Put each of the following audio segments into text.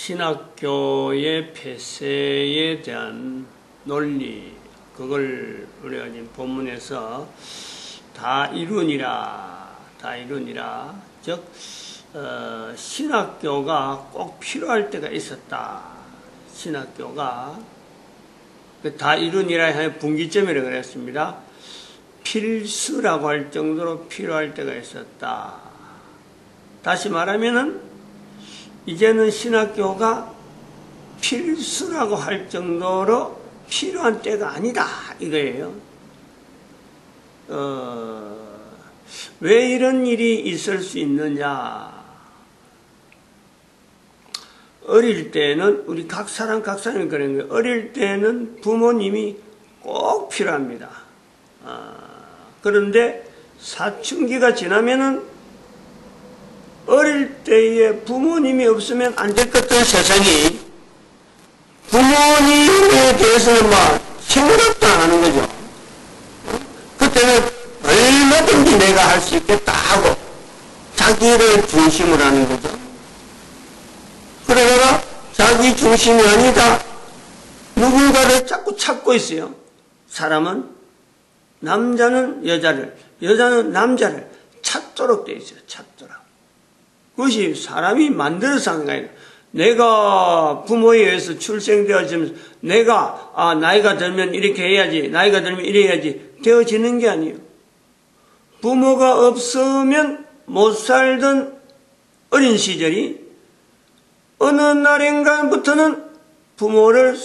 아, 신학교의 폐쇄에 대한 논리, 그걸 우리가 지금 본문에서 다 이루니라, 다 이루니라. 즉, 어, 신학교가 꼭 필요할 때가 있었다. 신학교가 그다 이루니라 의 분기점이라고 그랬습니다. 필수라고 할 정도로 필요할 때가 있었다. 다시 말하면은 이제는 신학교가 필수라고 할 정도로 필요한 때가 아니다 이거예요. 어, 왜 이런 일이 있을 수 있느냐? 어릴 때는 우리 각 사람 각 사람이 그런 거예요. 어릴 때는 부모님이 꼭 필요합니다. 아, 그런데 사춘기가 지나면은 어릴 때에 부모님이 없으면 안 될 것 같은 세상이 부모님에 대해서는 막 생각도 안 하는 거죠. 어? 그때는 얼마든지 내가 할 수 있겠다 하고 자기를 중심으로 하는 거죠. 그러다가 자기 중심이 아니다. 누군가를 자꾸 찾고 있어요. 사람은 남자는 여자를, 여자는 남자를 찾도록 돼 있어요. 찾도록. 그것이 사람이 만들어서 하는 거예요. 내가 부모에 의해서 출생되어지면서 내가 아 나이가 들면 이렇게 해야지 나이가 들면 이래 해야지 되어지는 게 아니에요. 부모가 없으면 못 살던 어린 시절이 어느 날인가부터는 부모를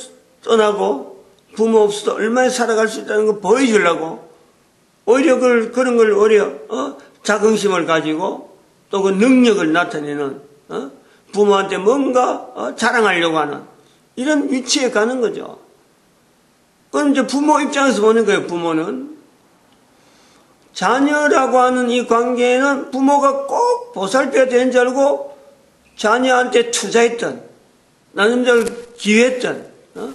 떠나고 부모 없어도 얼마나 살아갈 수 있다는 걸 보여주려고 오히려 그걸, 그런 걸 오히려 어? 자긍심을 가지고 또 그 능력을 나타내는 어? 부모한테 뭔가 어? 자랑하려고 하는 이런 위치에 가는 거죠. 그건 이제 부모 입장에서 보는 거예요. 부모는 자녀라고 하는 이 관계에는 부모가 꼭 보살펴야 되는 줄 알고 자녀한테 투자했던 나름대로 기회했던 어?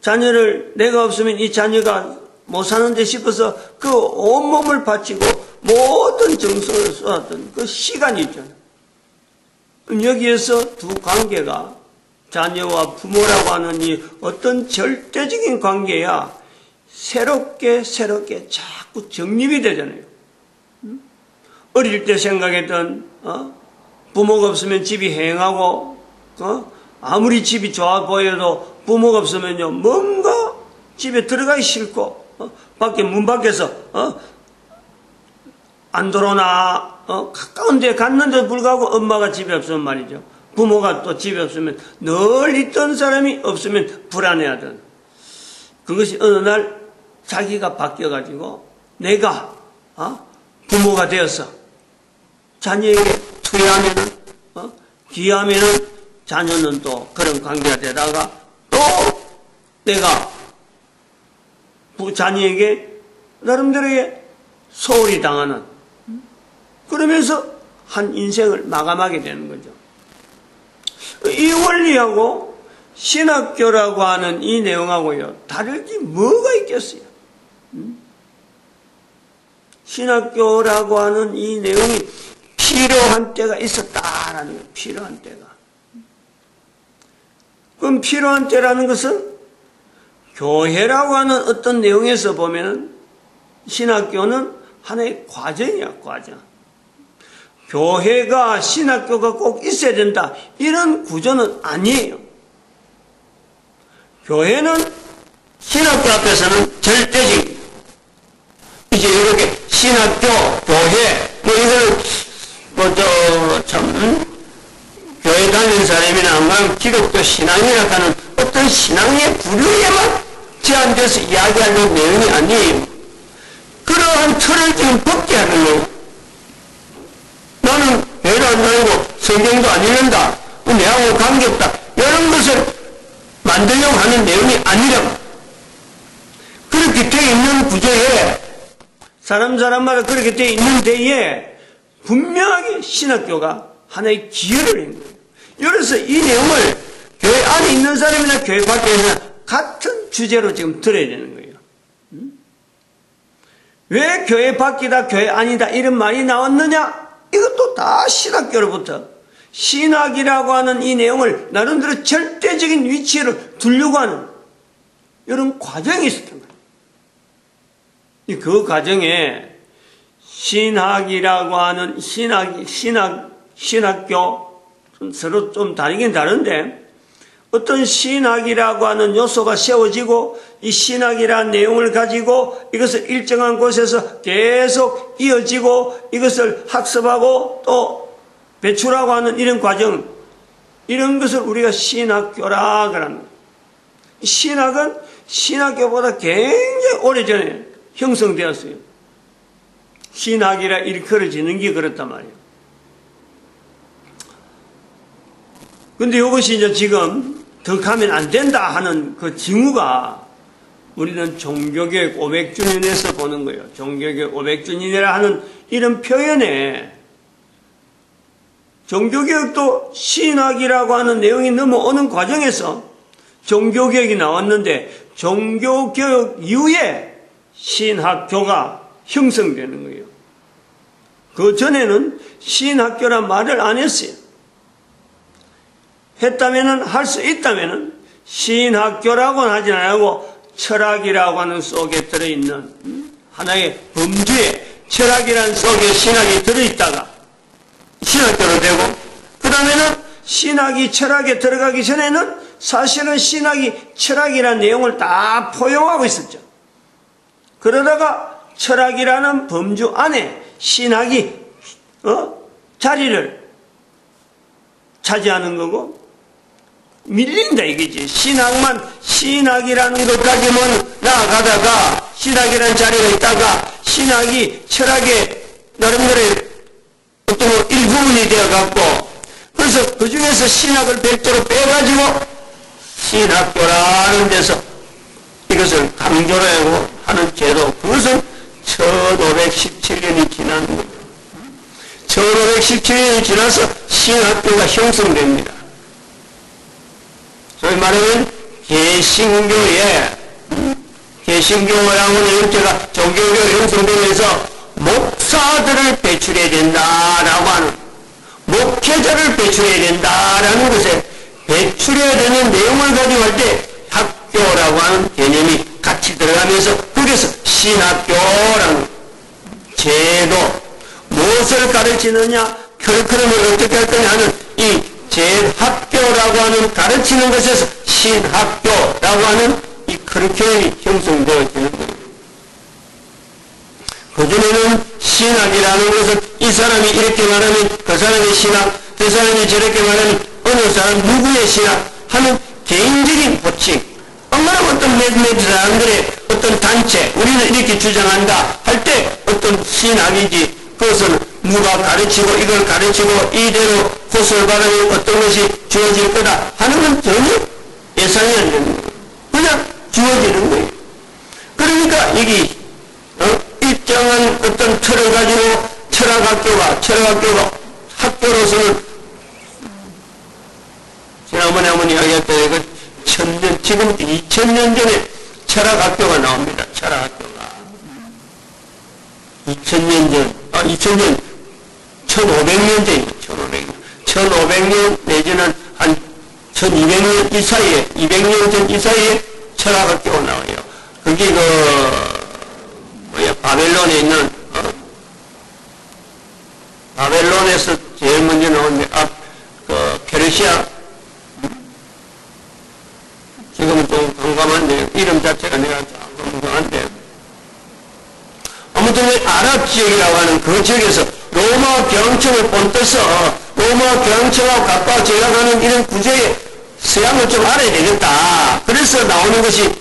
자녀를 내가 없으면 이 자녀가 못 사는데 싶어서 그 온몸을 바치고 모든 정성을 쏟았던 그 시간이 있잖아요. 여기에서 두 관계가 자녀와 부모라고 하는 이 어떤 절대적인 관계야 새롭게 새롭게 자꾸 정립이 되잖아요. 음? 어릴 때 생각했던 어? 부모가 없으면 집이 행하고 어? 아무리 집이 좋아 보여도 부모가 없으면요 뭔가 집에 들어가기 싫고 어? 밖에 문 밖에서 어? 안 들어오나 어? 가까운 데 갔는데 불구하고 엄마가 집에 없으면 말이죠 부모가 또 집에 없으면 늘 있던 사람이 없으면 불안해하던 그것이 어느 날 자기가 바뀌어가지고 내가 어? 부모가 되어서 자녀에게 투여하면은 어? 기하면은 자녀는 또 그런 관계가 되다가 또 내가 부 자녀에게 나름대로의 소홀히 당하는 그러면서 한 인생을 마감하게 되는 거죠. 이 원리하고 신학교라고 하는 이 내용하고요 다를 게 뭐가 있겠어요? 음? 신학교라고 하는 이 내용이 필요한 때가 있었다라는 거예요. 필요한 때가. 그럼 필요한 때라는 것은 교회라고 하는 어떤 내용에서 보면은 신학교는 하나의 과정이야, 과정. 교회가 신학교가 꼭 있어야 된다. 이런 구조는 아니에요. 교회는 신학교 앞에서는 절대적인 이제 이렇게 신학교, 교회, 뭐 이걸 뭐저참 음? 교회 다니는 사람이나 기독교 신앙이라 하는 어떤 신앙의 부류에만 제한돼서 이야기하는 내용이 아니에요. 그러한 틀을 지금 거예요. 나는 배를 안 다니고 성경도 안 읽는다. 어, 내하고 관계없다. 이런 것을 만들려고 하는 내용이 아니라고. 그렇게 되어 있는 구조에 사람 사람마다 그렇게 되어 있는 데에 분명하게 신학교가 하나의 기여를 한 거예요. 그래서 이 내용을 교회 안에 있는 사람이나 교회 밖에 있는 같은 주제로 지금 들어야 되는 거예요. 음? 왜 교회 밖이다, 교회 아니다 이런 말이 나왔느냐? 이것도 다 신학교로부터 신학이라고 하는 이 내용을 나름대로 절대적인 위치로 두려고 하는 이런 과정이 있었던 거예요. 이그 과정에 신학이라고 하는 신학, 신학, 신학교, 좀 서로 좀 다르긴 다른데, 어떤 신학이라고 하는 요소가 세워지고, 이 신학이라는 내용을 가지고 이것을 일정한 곳에서 계속 이어지고, 이것을 학습하고 또 배출하고 하는 이런 과정, 이런 것을 우리가 신학교라 그럽니다. 이 신학은 신학교보다 굉장히 오래전에 형성되었어요. 신학이라 일컬어지는 게 그렇단 말이에요. 근데 이것이 이제 지금 더 가면 안 된다 하는 그 징후가 우리는 종교교육 500주년에서 보는 거예요. 종교교육 500주년이라 하는 이런 표현에 종교교육도 신학이라고 하는 내용이 넘어오는 과정에서 종교교육이 나왔는데 종교교육 이후에 신학교가 형성되는 거예요. 그 전에는 신학교란 말을 안 했어요. 했다면은 할 수 있다면은 신학교라고는 하지 않고 철학이라고 하는 속에 들어 있는 음, 하나의 범주에 철학이라는 속에 신학이 들어 있다가 신학교로 되고 그 다음에는 신학이 철학에 들어가기 전에는 사실은 신학이 철학이라는 내용을 다 포용하고 있었죠. 그러다가 철학이라는 범주 안에 신학이 어? 자리를 차지하는 거고 밀린다 이거지. 신학만 신학이라는 것까지만 나아가다가 신학이라는 자리가 있다가 신학이 철학의 나름대로의 어떤 뭐 일부분이 되어갖고 그래서 그 중에서 신학을 별도로 빼가지고 신학교라는 데서 이것을 강조를 하고 하는 제도 그것은 1517년이 지난 거예요. 1517년이 지나서 신학교가 형성됩니다. 소위 말하면 개신교에. 개신교라고는 형태가 종교교 형성되면서 목사들을 배출해야 된다라고 하는 목회자를 배출해야 된다라는 것에 배출해야 되는 내용을 가지고 할 때 학교라고 하는 개념이 같이 들어가면서 그래서 신학교라는 제도. 무엇을 가르치느냐? 커리큘럼을 어떻게 할 거냐 하는 이 제학교라고 하는 가르치는 것에서 신학교라고 하는 이 커리큘럼이 형성되어지는 겁니다. 그전에는 신학이라는 것은 이 사람이 이렇게 말하면 그 사람의 신학, 그 사람이 저렇게 말하면 어느 사람 누구의 신학 하는 개인적인 호칭, 얼마나 어떤 몇몇 사람들의 어떤 단체, 우리는 이렇게 주장한다 할 때 어떤 신학이지 그것을 누가 가르치고 이걸 가르치고 이대로 고소를 받으면 어떤 것이 주어질 거다 하는 건 전혀 예상이 안 되는 거예요. 그냥 주어지는 거예요. 그러니까 여기 어? 일정한 어떤 틀을 가지고 철학학교가 철학학교가 학교로서는 지난번에 한번 이야기했던 그 천년 지금 2000년 전에 철학학교가 나옵니다. 철학학교가 2000년 전, 아 2000년 1500년 전이죠. 1500년 1500년 내지는 한 1200년 이 사이에 200년 전 이 사이에 철학학교가 나와요. 그게 그 뭐야 바벨론에 있는 어? 바벨론에서 제일 먼저 나온 앞 그 페르시아 지금은 좀 공감한데 이름 자체가 내가 좀 공감한데 아무튼 왜 아랍 지역이라고 하는 그 지역에서 로마 교황청을 본떠서 로마 교황청하고 가까워져 가는 이런 구조에 서양을 좀 알아야 되겠다. 그래서 나오는 것이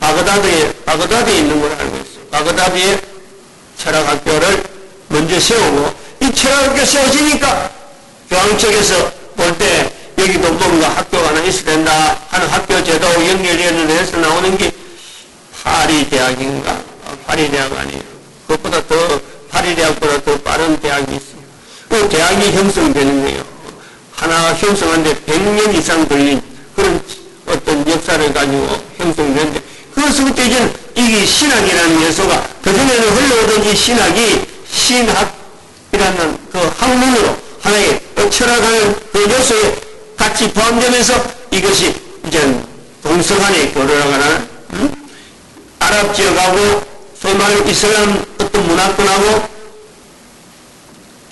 바그다드에, 바그다드에 있는 걸 알고 있어요. 바그다드에 철학학교를 먼저 세우고, 이 철학학교 세워지니까 교황 측에서 보볼때 여기도 뭔가 학교가 하나 있어야 된다 하는 학교 제도 연결해서 나오는 게 파리 대학인가? 아, 파리 대학 아니에요. 그것보다 더, 파리대학보다 더 빠른 대학이 있어요. 그 대학이 형성되는 거예요. 하나 형성하는데 100년 이상 걸린 그런 어떤 역사를 가지고 형성되는데 그것부터 이제는 이게 신학이라는 요소가 그전에는 흘러오던 이 신학이 신학이라는 그 학문으로 하나의 철학하는 그 요소에 같이 포함되면서 이것이 이제 동서간의 교류라고 하나 음? 아랍 지역하고 말하는 이슬람 어떤 문화권하고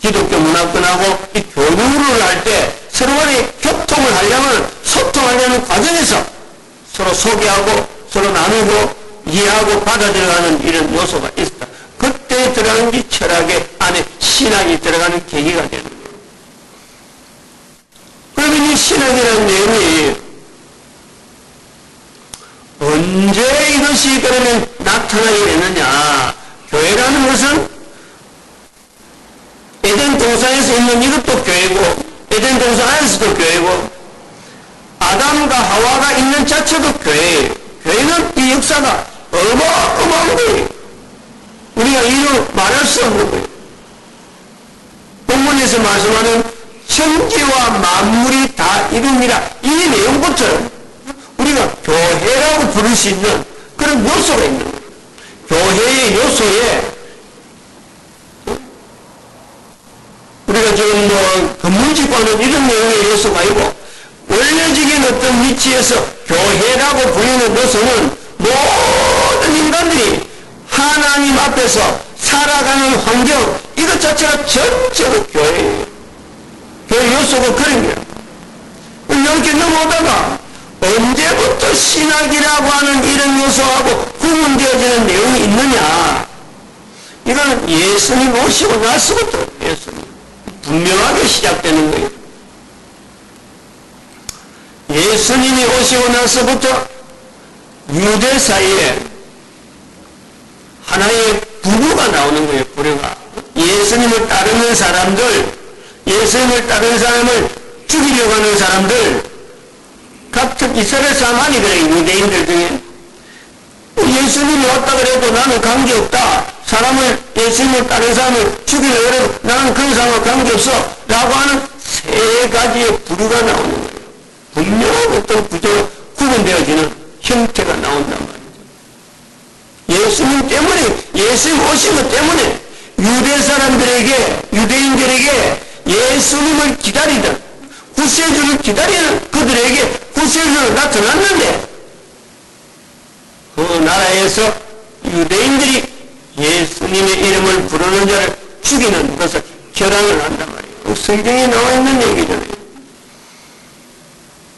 기독교 문화권하고 이 교류를 할 때 서로 간에 교통을 하려면 소통하려는 과정에서 서로 소개하고 서로 나누고 이해하고 받아들여가는 이런 요소가 있다. 그때 들어가는 게 철학의 안에 신학이 들어가는 계기가 되는 거예요. 그러면 이 신학이라는 내용이 언제 이것이 그러면 나타나게 되느냐? 교회라는 것은 에덴 동산에서 있는 이것도 교회고, 에덴 동산 안에서도 교회고, 아담과 하와가 있는 자체도 교회예요. 교회는 이 역사가 어마어마한 거예요. 우리가 이루 말할 수 없는 거예요. 본문에서 말씀하는 천지와 만물이 다 이룹니다. 이 내용부터 우리가 교회라고 부를 수 있는 그런 요소가 있는. 교회의 요소에 우리가 지금 뭐 건물집과는 이런 내용의 요소가 있고 원래적인 어떤 위치에서 교회라고 불리는 요소는 모든 인간들이 하나님 앞에서 살아가는 환경 이것 자체가 전체가 교회예요. 교회 요소가 그런 거예요. 이렇게 넘어오다가 언제부터 신학이라고 하는 이런 요소하고 구분되어지는 내용이 있느냐 이거는 예수님 오시고 나서부터 예수님 분명하게 시작되는 거예요. 예수님이 오시고 나서부터 유대 사이에 하나의 부부가 나오는 거예요, 부류가. 예수님을 따르는 사람들, 예수님을 따르는 사람을 죽이려고 하는 사람들, 각각 이스라엘 사람이 그래, 유대인들 중에. 예수님이 왔다 그래도 나는 관계없다. 사람을, 예수님을 따르는 사람을 죽이려고 해도 나는 그런 사람과 관계없어. 라고 하는 세 가지의 부류가 나오는 거예요. 분명한 어떤 구조로 구분되어지는 형태가 나온단 말이죠. 예수님 때문에, 예수님 오신 것 때문에 유대 사람들에게, 유대인들에게 예수님을 기다리던 구세주를 기다리는 그들에게 구세주가 나타났는데 그 나라에서 유대인들이 예수님의 이름을 부르는 자를 죽이는 것을 결항을 한단 말이에요. 성경에 나와 있는 얘기잖아요.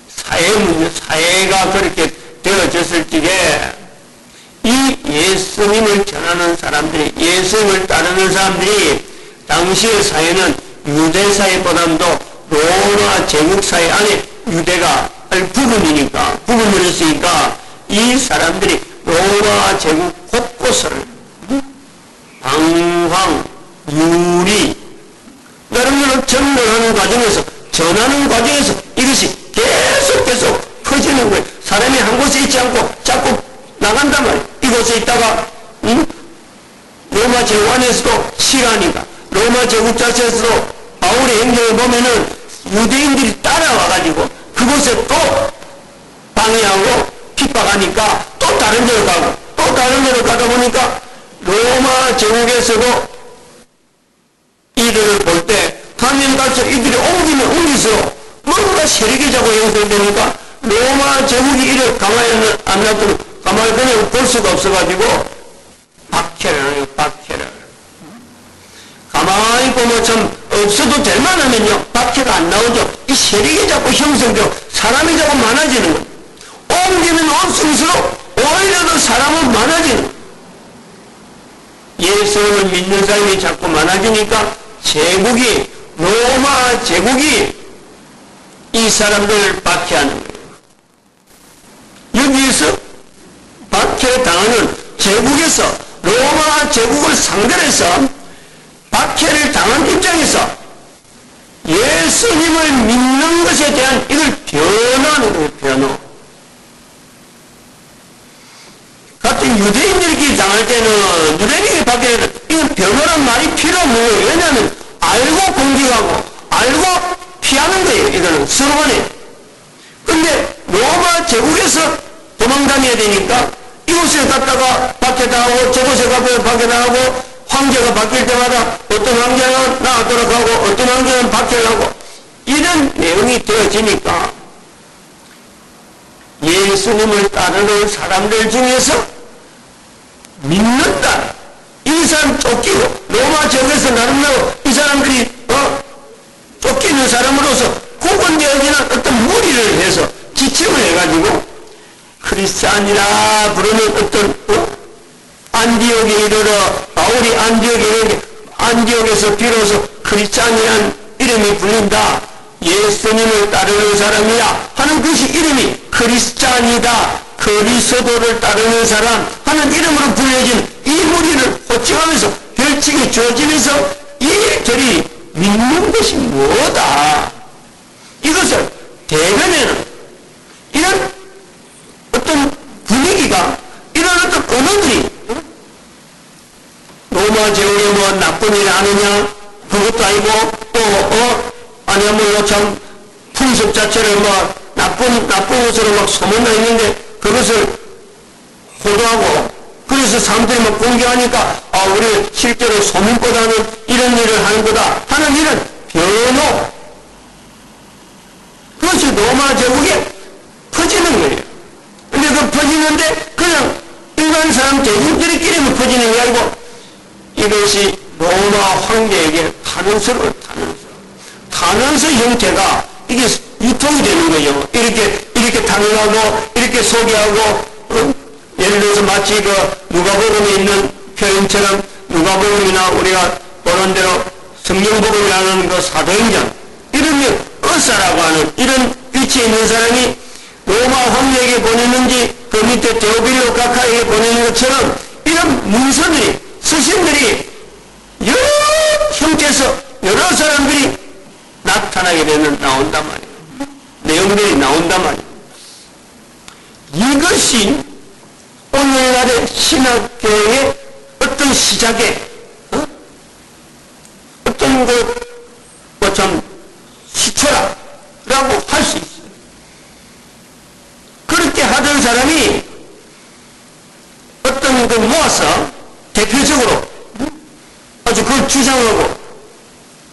사회 문제, 사회가 그렇게 되어졌을 적에 이 예수님을 전하는 사람들이, 예수님을 따르는 사람들이 당시의 사회는 유대 사회보다도 로마 제국 사회 안에 유대가 부분이니까, 부분을 했으니까 이 사람들이 로마 제국 곳곳을 방황, 유리, 이런 걸로 전도하는 과정에서, 전하는 과정에서 이것이 계속 계속 퍼지는 거예요. 사람이 한 곳에 있지 않고 자꾸 나간단 말이에요. 이곳에 있다가, 응? 로마 제국 안에서도 시간이가, 로마 제국 자체에서도 바울의 행정을 보면은 유대인들이 따라와가지고 그곳에 또 방해하고 핍박하니까 또 다른 데로 가고 또 다른 데로 가다 보니까 로마 제국에서도 이들을 볼때 가면 갈수록 이들이 옮기면 옮길수록 뭔가 세력이 자고 형성되니까 로마 제국이 이를 가만히 안 놔두고 가만히 그냥 볼 수가 없어가지고 박해를 박해를. 가만히 보면 참 없어도 될 만하면요. 박해가 안 나오죠. 이 세력이 자꾸 형성되고 사람이 자꾸 많아지는 거예요 옮기면 옮길수록 오히려 더 사람은 많아지는 거예요 예수님을 믿는 사람이 자꾸 많아지니까 제국이 로마 제국이 이 사람들을 박해하는 거예요. 여기에서 박해당하는 제국에서 로마 제국을 상대해서 박해를 당한 입장에서 예수님 예수님을 믿는 것에 대한 이걸 변호하는 변호. 같은 유대인들이 당할 때는 받게 되는 이건 변호란 말이 필요 없는. 왜냐하면 알고 공격하고 알고 피하는 거예요. 이거는 서로 간에. 근데 로마 제국에서 도망다녀야 되니까 이곳에 갔다가 나가고 저곳에 밖에 나가고 황제가 바뀔 때마다 어떤 황제는 나가도록 하고 어떤 황제는 바뀌려고 이런 내용이 되어지니까 예수님을 따르는 사람들 중에서 믿는다. 이 사람 쫓기고 로마 제국에서 나름대로 이 사람들이 어? 쫓기는 사람으로서 구분되어지는 어떤 무리를 해서 지침을 해가지고 크리스찬이라 부르는 어떤 어? 안디옥에 이르러 바울이 안디옥에 안디옥에서 비로소 크리스찬이란 이름이 불린다. 예수님을 따르는 사람이야 하는 것이 이름이 크리스찬이다. 그리스도를 따르는 사람 하는 이름으로 불려진 이 무리를 호칭하면서 별칭이 주어지면서 이들이 믿는 것이 뭐다. 이것을 대변에는 이런 어떤 분위기가 이런 어떤 언어들이 로마 제국에 뭐 나쁜 일 아느냐 그것도 아니고 또 어? 아니면 뭐참 풍습 자체를 뭐 나쁜 나쁜 것으로 막 소문나 있는데 그것을 호도하고 그래서 사람들이 막 공개하니까 아 우리 실제로 소문보다는 이런 일을 하는 거다 하는 이런 변호 그것이 로마 제국에 퍼지는 거예요. 근데 그 퍼지는데 그냥 일반 사람 대중들끼리만 퍼지는 게 아니고 이것이 로마 황제에게 탄원서로 탄원서. 탄원서 형태가 이게 유통이 되는 거예요. 이렇게, 이렇게 탄원하고, 이렇게 소개하고, 어? 예를 들어서 마치 그 누가복음에 있는 표현처럼 누가복음이나 우리가 보는 대로 성경복음이라는 그 사도행전, 이러면 어사라고 하는 이런 위치에 있는 사람이 로마 황제에게 보내는지 그 밑에 데오빌로 카카에게 보내는 것처럼 이런 문서들이 서신들이 여러 형태에서 여러 사람들이 나타나게 되는 나온단 말이에요. 내용들이 나온단 말이에요. 이것이 오늘날의 신학교의 어떤 시작에 어? 어떤 그뭐참 시초라라고 할 수 있어요. 그렇게 하던 사람이 어떤 그 모아서 대표적으로 아주 그걸 주장하고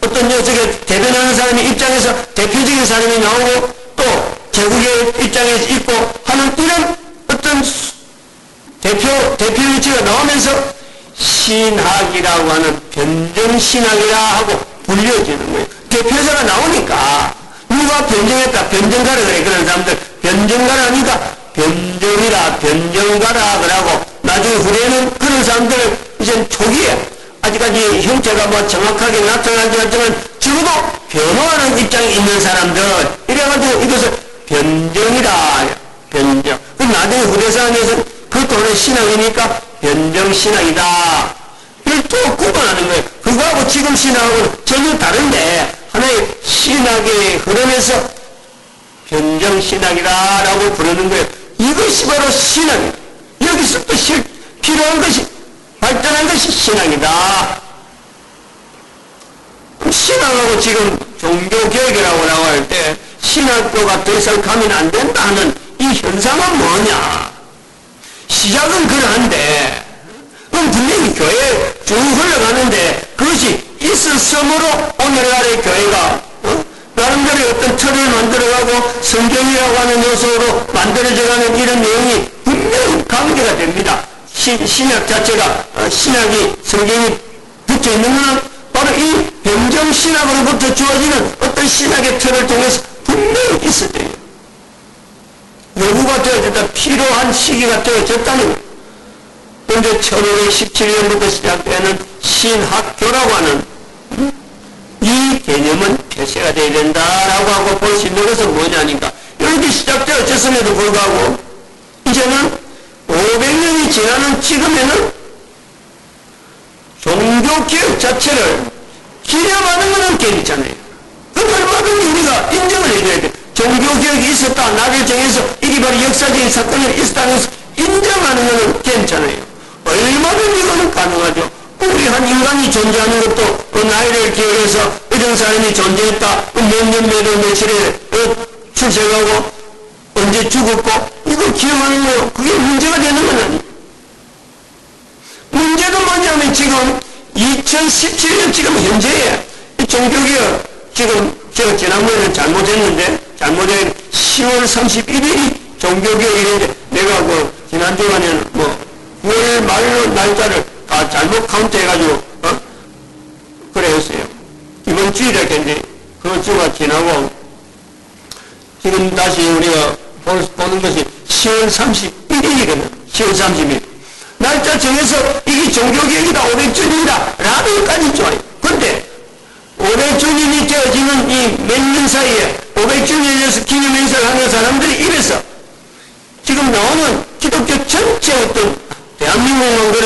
어떤 녀석에 대변하는 사람의 입장에서 대표적인 사람이 나오고 또 제국의 입장에서 있고 하는 이런 어떤 수- 대표, 대표 위치가 나오면서 신학이라고 하는 변정신학이라 하고 불려지는 거예요. 대표자가 나오니까 누가 변정했다, 변정가라 그래. 그런 사람들 변정가라 하니까 변정이라, 변정가라 그러고 나중에 후대는 그런 사람들을 이제 초기에 아직까지 형태가 뭐 정확하게 나타나지 않지만 적어도 변호하는 입장에 있는 사람들 이래가지고 이것을 변정이라 변정 그럼 나중에 후대사안에서 그것도 하나의 신학이니까 변정신학이다 또 구분하는 거예요 그거하고 지금 신학하고는 전혀 다른데 하나의 신학의 흐름에서 변정신학이다라고 부르는 거예요 이것이 바로 신학이에요 여기서 또 실, 필요한 것이 발전한 것이 신학이다. 그럼 신학하고 지금 종교개혁이라고 나올 때 신학교가 더 이상 가면 안 된다 하는 이 현상은 뭐냐? 시작은 그러한데 그럼 분명히 교회 쭉 흘러가는데 그것이 있었으므로 오늘날의 교회가 어? 나름대로 어떤 틀을 만들어가고 성경이라고 하는 요소로 만들어져가는 이런 내용이 분명히 관계가 됩니다. 신, 신약 자체가 어, 신약이 성경이 붙어 있는 것은 바로 이 변정 신학으로부터 주어지는 어떤 신학의 틀을 통해서 분명히 있었대요. 요구가 되어졌다 필요한 시기가 되어졌다는 근데 1517년부터 시작되는 신학교라고 하는 이 개념은 폐쇄가 되어야 된다라고 하고 볼 수 있는 것은 뭐냐니까 이렇게 시작되어졌음에도 불구하고 이제는 500년이 지나는 지금에는 종교개혁 자체를 기념하는 것은 괜찮아요. 근데 얼마든지 우리가 인정을 해줘야 돼. 종교개혁이 있었다. 나를 정해서 이게 바로 역사적인 사건이 있었다는 것을 인정하는 것은 괜찮아요. 얼마든지 이거는 가능하죠. 우리 한 인간이 존재하는 것도 그 나이를 기울여서 이런 사람이 존재했다. 그 몇년 몇월 며칠에 어, 출생하고 언제 죽었고 이거 기억하는 거 그게 문제가 되는 건 아니에요. 문제는 뭐냐면 지금 2017년 지금 현재에 이 종교개혁 지금 제가 지난번에는 잘못했는데 잘못된 10월 31일이 종교개혁인데 내가 그 지난 주간에는 뭐9 월 말로 날짜를 다 잘못 카운트해가지고 어? 그래 했어요. 이번 주일에 이제 그 주가 지나고 지금 다시 우리가 볼- 보는 것이 10월 31일이거든. 10월 30일. 날짜 정해서 이게 종교개혁이다, 500주년이다, 라면까지 좋아요. 근데 500주년이 되어지는 이 몇 년 사이에 500주년에서 기념 행사를 하는 사람들이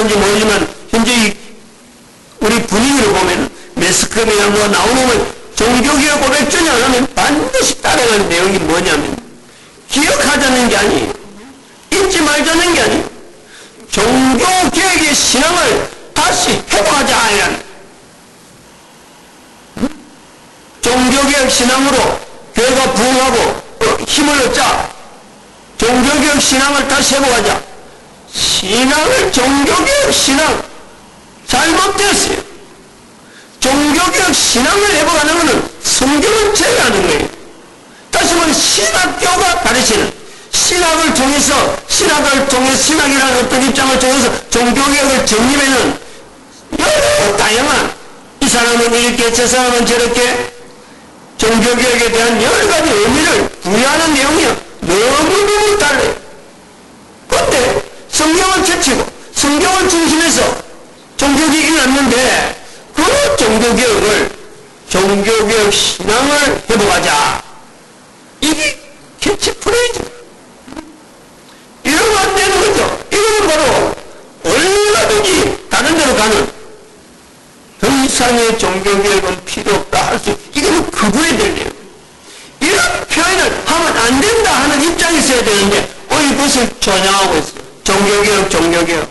그런지 모르지만 현재 이 우리 분위기를 보면 매스컴이나 뭐 나오는 건 종교개혁 500주년 하면 반드시 따라가는 내용이 뭐냐면 기억하자는 게 아니에요. 잊지 말자는 게 아니에요. 종교개혁의 신앙을 다시 회복하자 이런 종교개혁 신앙으로 교회가 부흥하고 어, 힘을 얻자 종교개혁 신앙을 다시 회복하자 신앙을 종교개혁 신앙 잘못됐어요. 종교개혁 신앙을 회복하는 것은 성경을 제외하는 거예요. 다시 말해 신학교가 가르치는 신학을 통해서 신학을 통해 신학이라는 어떤 입장을 통해서 종교개혁을 정립하는 여러 다양한 이 사람은 이렇게 저 사람은 저렇게 종교개혁에 대한 여러 가지 의미를 부여하는 내용이요 너무너무 달라요. 근데 성경을 제치고 성경을 중심해서 종교개혁이 일어났는데 그 종교개혁을 종교개혁 신앙을 회복하자. 이게 캐치프레이즈. 이러면 안 되는 거죠. 이거는 바로 얼마든지 다른 데로 가는 더 이상의 종교개혁은 필요 없다 할 수, 이거는 극우에 들려요. 이런 표현을 하면 안 된다 하는 입장이 있어야 되는데, 어, 이것을 전향하고 있어요. 종교개혁, 종교개혁.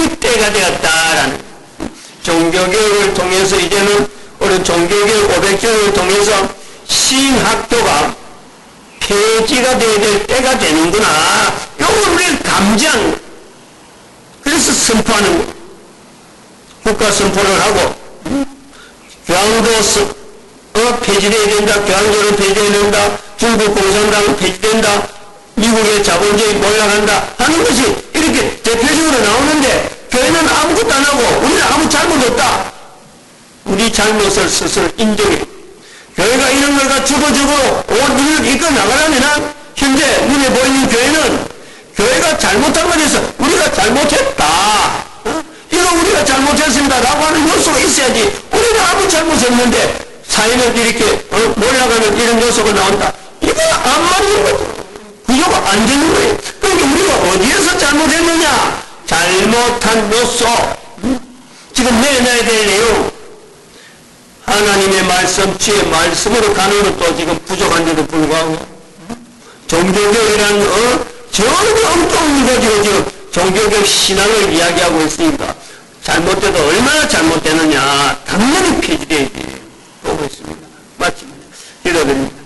이 때가 되었다라는. 종교개혁을 통해서 이제는 우리 종교개혁 500조를 통해서 신학교가 폐지가 되어야 될 때가 되는구나. 우리 감지하는 거. 그래서 선포하는 거. 국가 선포를 하고, 교황도 서- 어, 폐지돼야 된다. 교황조를 폐지해야 된다. 중국 공산당은 폐지된다. 미국의 자본주의 몰락한다. 하는 것이 이렇게 대표적으로 나오는데, 교회는 아무것도 안 하고, 우리는 아무 잘못 없다. 우리 잘못을 스스로 인정해. 교회가 이런 걸 가지고적으로 오늘 이끌어 나가려면 현재 눈에 보이는 교회는 교회가 잘못한 것에 서 우리가 잘못했다. 어? 이거 우리가 잘못했습니다 라고 하는 요소가 있어야지. 우리는 아무 잘못했는데 사회는 이렇게 어, 몰라가는 이런 요소가 나온다. 이거 안 맞는 거죠. 구조가 안 되는 거예요. 그러니까 우리가 어디에서 잘못했느냐? 잘못한. 음? 지금 내놔야 될 내용. 하나님의 말씀, 주의 말씀으로 가는 것도 지금 부족한데도 불구하고, 종교개혁이라는, 어, 전혀 엉뚱한 거 가지고 지금 종교개혁 신앙을 이야기하고 있으니까, 잘못돼도 얼마나 잘못되느냐, 당연히 폐지돼야지. 보고 있습니다. 마칩니다. 기도드립니다.